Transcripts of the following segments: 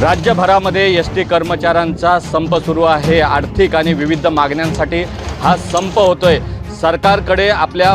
राज्यभरामध्ये S T कर्मचाऱ्यांचा संप सुरू आहे. आर्थिक आणि विविध मागण्यांसाठी हा संप होतोय. सरकारकडे आपल्या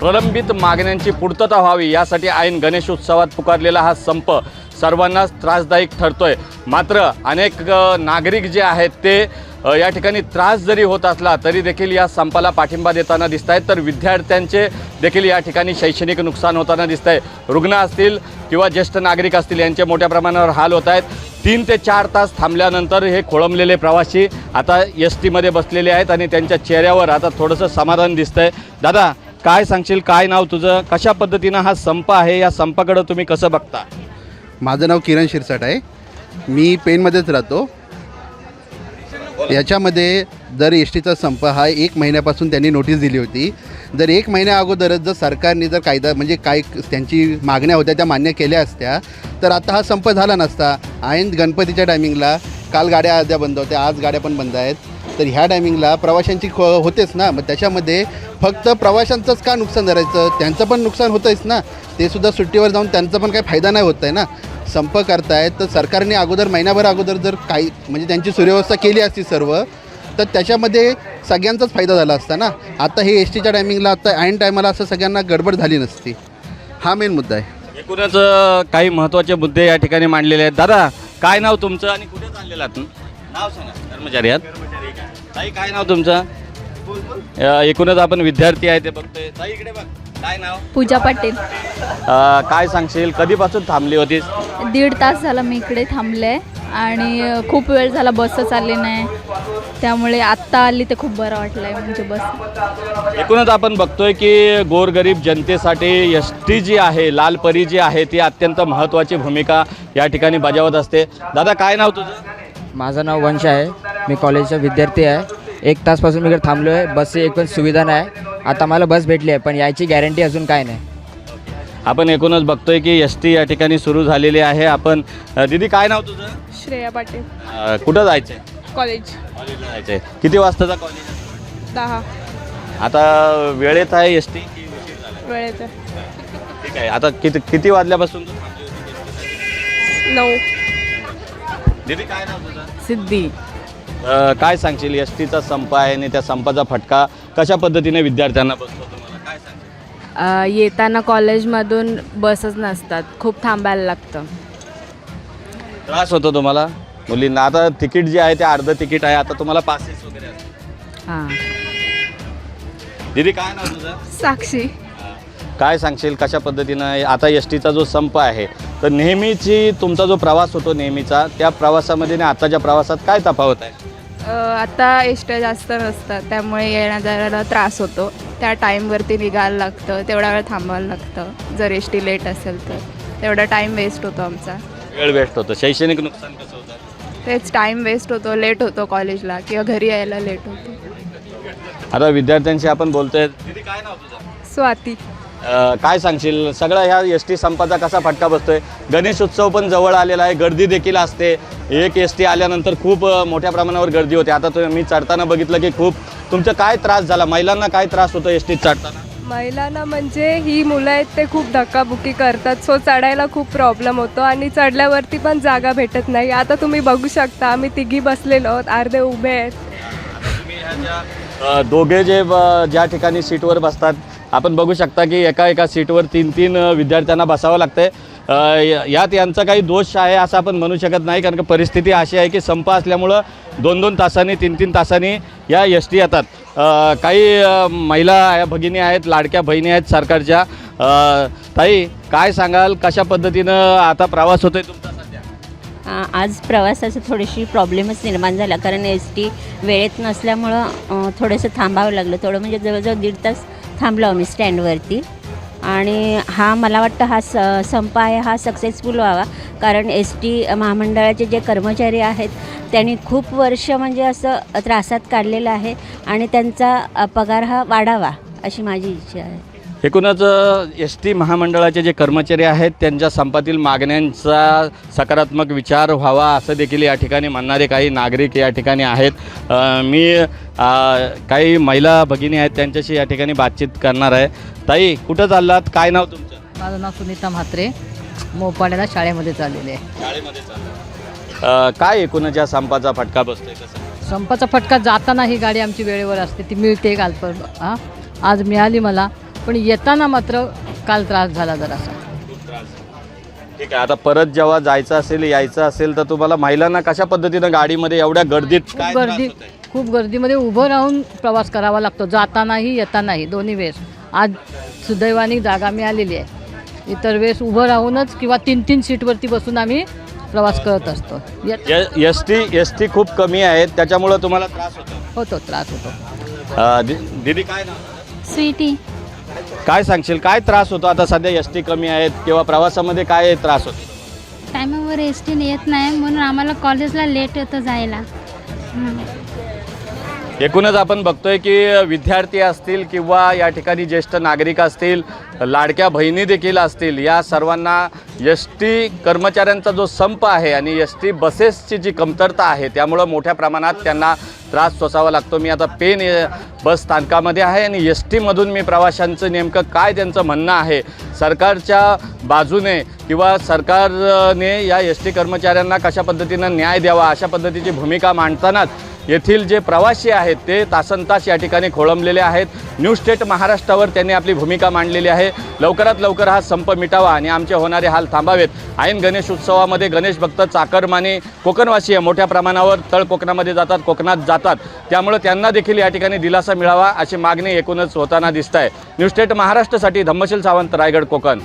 प्रलंबित मागण्यांची पूर्तता व्हावी यासाठी ऐन गणेश उत्सवात पुकारलेला हा संप सर्वांनाच त्रासदायक ठरतोय. मात्र अनेक नागरिक जे आहेत ते या ठिकाणी त्रास जरी होत असला तरी देखील या संपाला पाठिंबा देताना दिसत आहेत तर विद्यार्थ्यांचे देखील या ठिकाणी शैक्षणिक नुकसान होताना दिसत आहे रुग्ण असतील किंवा ज्येष्ठ नागरिक असतील यांचे मोठ्या प्रमाणावर हाल होत आहेत तीन ते चार तास थांबल्यानंतर हे खोळंबलेले प्रवासी आता एस टीमध्ये बसलेले आहेत आणि त्यांच्या चेहऱ्यावर आता थोडंसं समाधान दिसतंय. दादा काय सांगशील? काय नाव तुझं? कशा पद्धतीनं हा संप आहे? या संपाकडं तुम्ही कसं बघता? माझं नाव किरण शिरसाट आहे. मी पेनमध्येच राहतो. याच्यामध्ये जर एस टीचा संप हा एक महिन्यापासून त्यांनी नोटीस दिली होती. जर एक महिन्या अगोदरच जर सरकारने जर कायदा म्हणजे काय त्यांची मागण्या होत्या त्या मान्य केल्या असत्या तर आता हा संप झाला नसता. ऐन गणपतीच्या टायमिंगला काल गाड्या अर्ध्या बंद होत्या आज गाड्या पण बंद आहेत. तर ह्या टायमिंगला प्रवाशांची ख होतेच ना. मग त्याच्यामध्ये फक्त प्रवाशांचंच का नुकसान धरायचं त्यांचं पण नुकसान होतंच ना. ते सुद्धा सुट्टीवर जाऊन त्यांचा पण काही फायदा नाही होत आहे ना. संप करतायत तर सरकारने अगोदर महिनाभर अगोदर जर काही म्हणजे त्यांची सुव्यवस्था केली असती सर्व तर त्याच्यामध्ये सगळ्यांचाच फायदा झाला असता ना? आता हे एस टीच्या टायमिंगला आता ऐन टायमाला असं सगळ्यांना गडबड झाली नसती. हा मेन मुद्दा आहे. एकूणच काही महत्त्वाचे मुद्दे या ठिकाणी मांडलेले आहेत. दादा काय नाव तुमचं आणि कुठे चाललेलं नाव सांगा कर्मचारी आहात. ताई काय नाव तुमचं? एकूणच आपण विद्यार्थी आहे ते बघतोय. ताई इकडे बघ. पूजा पाटील. अ, काय सांगशील? कधीपासून थांबली होतीस? दीड तास झाला मी इकडे थांबले आणि खूप वेळ झाला बसच आली नाही. त्यामुळे आत्ता आली ते खूप बरं वाटलं आहे म्हणजे बस. एकूणच आपण बघतोय की गोरगरीब जनतेसाठी एस टी जी आहे लालपरी जी आहे ती अत्यंत महत्त्वाची भूमिका या ठिकाणी बजावत असते. दादा काय नाव तुझं? माझं नाव वंश आहे. मी कॉलेजचा विद्यार्थी आहे. एक तासपासून मी इकडे थांबलो आहे बसची एक पण सुविधा नाही. आता मला बस भेटली आहे पण यायची गॅरंटी अजून काय नाही. आपण एकूणच बघतोय की एस टी या ठिकाणी सुरू झालेली आहे. आपण अ, दीदी काय नाव तुझं? श्रेया पाटील. अ, कुठं जायचंय? कॉलेज. कॉलेजला जायचंय. किती वाजताचा कॉलेज दहा. आता वेळेत आहे एस टी वेळेचं ठीक आहे. आता किती किती वाजल्यापासून तू थांबली होती? नऊ. दीदी काय नाव तुझं? सिद्धी. अ, काय सांगशील? एस टीचा संप आहे आणि त्या संपाचा फटका कशा पद्धतीने विद्यार्थ्यांना बसतो तुम्हाला? काय अ, येताना कॉलेजमधून बसच नसतात. खूप थांबायला लागतं. त्रास होतो तुम्हाला मुलींना? आता तिकीट जे आहे ते अर्ध तिकीट आहे. आता तुम्हाला पासेस वगैरे असतात हां. दीदी काय नाव तुझं? साक्षी. काय सांगशील? कशा पद्धतीनं? आता एस टीचा जो संप आहे तर नेहमीची तुमचा जो प्रवास होतो नेहमीचा त्या प्रवासामध्ये आणि आताच्या प्रवासात काय तफावत आहे? आता एसट्या जास्त नसतात त्यामुळे येण्या जाण्याला त्रास होतो. त्या टाईमवरती निघायला लागतं तेवढा वेळ थांबायला लागतं. जर एस टी लेट असेल तर. तेवढा टाईम वेस्ट होतो आमचा. वेळ वेस्ट होतं. शैक्षणिक नुकसान कसं होतं? तेच टाईम वेस्ट होतो लेट होतो कॉलेजला किंवा घरी यायला लेट होतो. आता विद्यार्थ्यांशी आपण बोलतोय. दीदी काय नाव तुझं? स्वाती. काय सांगशील? सगळा ह्या एस टी संपाचा कसा फटका बसतोय? गणेश उत्सव पण जवळ आलेला आहे गर्दी देखील असते. एक एस टी आल्यानंतर खूप मोठ्या प्रमाणावर गर्दी होते. आता तुम्ही मी चढताना बघितलं की खूप तुमचं काय त्रास झाला? महिलांना काय त्रास होतो एस टीत चढताना? महिलांना म्हणजे ही मुलं आहेत ते खूप धक्काबुक्की करतात. सो चढायला खूप प्रॉब्लेम होतो आणि चढल्यावरती पण जागा भेटत नाही. आता तुम्ही बघू शकता आम्ही तिघी बसलेलो आहोत. अर्धे उभे आहेत. दोघे जे ज्या ठिकाणी सीटवर बसतात आपण बघू शकता की एका एका सीटवर तीन तीन विद्यार्थ्यांना बसावं लागतंय. आहे यात यांचा काही दोष आहे असं आपण म्हणू शकत नाही कारण की परिस्थिती अशी आहे की संप असल्यामुळं दोन दोन तासांनी तीन तीन तासांनी या एस टी येतात. काही महिला या भगिनी आहेत लाडक्या बहिणी आहेत सरकारच्या. ताई काय सांगाल? कशा पद्धतीनं आता प्रवास होतोय तुमचा सध्या? आज प्रवासाचं थोडीशी प्रॉब्लेमच निर्माण झाला कारण एस टी वेळेत नसल्यामुळं थोडंसं थांबावं लागलं. थोडं म्हणजे जवळजवळ दीड तास थांबलो आम्ही स्टँडवरती. आणि हा मला वाटतं हा स संप आहे हा सक्सेसफुल व्हावा. कारण एस टी महामंडळाचे जे कर्मचारी आहेत त्यांनी खूप वर्ष म्हणजे असं त्रासात काढलेलं आहे आणि त्यांचा पगार हा वाढावा अशी माझी इच्छा आहे. एकूणच एस टी महामंडळाचे जे कर्मचारी आहेत त्यांच्या संपातील मागण्यांचा सकारात्मक विचार व्हावा असं देखील या ठिकाणी म्हणणारे काही नागरिक या ठिकाणी आहेत. मी काही महिला भगिनी आहेत त्यांच्याशी या ठिकाणी बातचीत करणार आहे. ताई कुठं चाललात? काय नाव तुमचं? माझं नाव सुनीता म्हात्रे. मोपाड्याला शाळेमध्ये चाललेले आहे. शाळेमध्ये चाललं काय एकूणच या संपाचा फटका बसतोय कसं? संपाचा फटका जाताना ही गाडी आमची वेळेवर असते ती मिळते काल पर हां? आज मिळाली मला. पण येताना मात्र काल त्रास झाला जरासा ठीक आहे आता परत जेव्हा जायचं असेल यायचं असेल तर तुम्हाला महिलांना कशा पद्धतीनं गाडीमध्ये एवढ्या गर्दीत काय खूप त्रास गर्दी होतोय? खूप गर्दीमध्ये उभं राहून प्रवास करावा लागतो. जातानाही येतानाही दोन्ही वेळेस. आज सुदैवाने जागा मिळालेली आहे. इतर वेळेस उभं राहूनच किंवा तीन तीन सीटवरती बसून आम्ही प्रवास करत असतो. येत एस टी एस टी खूप कमी आहेत. त्याच्यामुळं तुम्हाला त्रास होतो. होतो त्रास होतो. अ, दि- दीदी काय नाव? स्वीटी. काय सांगशील? काय त्रास होतो? आता सध्या एस टी कमी आहेत किंवा प्रवासामध्ये काय त्रास होतो? टायमावर एस टी येत नाही म्हणून आम्हाला कॉलेजला लेट होतं जायला. एकूणच आपण बघतोय की विद्यार्थी असतील किंवा या ठिकाणी ज्येष्ठ नागरिक असतील लाडक्या बहिणी देखील असतील या सर्वांना एस टी कर्मचाऱ्यांचा जो संप आहे आणि एस टी बसेसची जी कमतरता आहे त्यामुळं मोठ्या प्रमाणात त्यांना त्रास सोसावा लागतो. मी आता पेन बस स्थानकामध्ये आहे आणि एस टीमधून मी प्रवाशांचं नेमकं काय त्यांचं म्हणणं आहे? सरकारच्या बाजूने किंवा सरकारने या एस टी कर्मचाऱ्यांना कशा पद्धतीनं न्याय द्यावा अशा पद्धतीची भूमिका मांडतानाच येथील जे प्रवासी आहेत ते तासन तास या ठिकाणी खोळंबलेले आहेत. न्यू स्टेट महाराष्ट्रावर त्यांनी आपली भूमिका मांडलेली आहे. लवकरात लवकर हा संप मिटावा आणि आमचे होणारे हाल थांबावेत. ऐन गणेश उत्सवामध्ये गणेश भक्त चाकरमाने कोकणवासीय मोठ्या प्रमाणावर तळ कोकणामध्ये जातात कोकणात जातात. त्यामुळे त्यांना देखील या ठिकाणी दिलासा मिळावा अशी मागणी एकूणच होताना दिसत आहे न्यू स्टेट महाराष्ट्रासाठी धम्मशील सावंत रायगड कोकण.